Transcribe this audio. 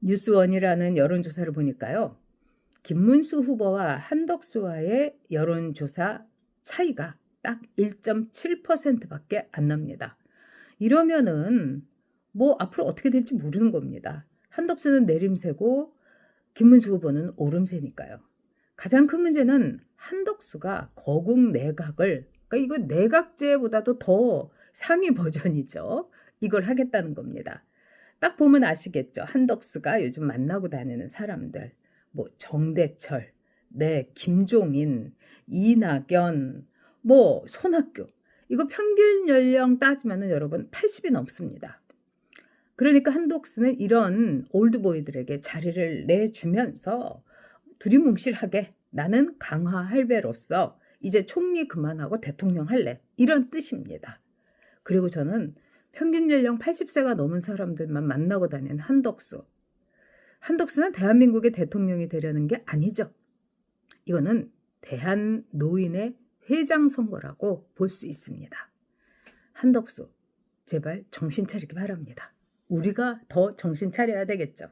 뉴스원이라는 여론조사를 보니까요. 김문수 후보와 한덕수와의 여론조사 차이가 딱 1.7%밖에 안 납니다. 이러면은 뭐 앞으로 어떻게 될지 모르는 겁니다. 한덕수는 내림세고 김문수 후보는 오름세니까요. 가장 큰 문제는 한덕수가 거국 내각을 그러니까 이거 내각제보다도 더 상위 버전이죠. 이걸 하겠다는 겁니다. 딱 보면 아시겠죠. 한덕수가 요즘 만나고 다니는 사람들 뭐 정대철, 네 김종인, 이낙연, 뭐 손학규 이거 평균 연령 따지면은 여러분 80이 넘습니다. 그러니까 한독수는 이런 올드보이들에게 자리를 내주면서 두리뭉실하게 나는 강화 할배로서 이제 총리 그만하고 대통령 할래 이런 뜻입니다. 그리고 저는 평균 연령 80세가 넘은 사람들만 만나고 다니는 한덕수. 한덕수는 대한민국의 대통령이 되려는 게 아니죠. 이거는 대한 노인의 회장 선거라고 볼 수 있습니다. 한덕수, 제발 정신 차리기 바랍니다. 우리가 더 정신 차려야 되겠죠.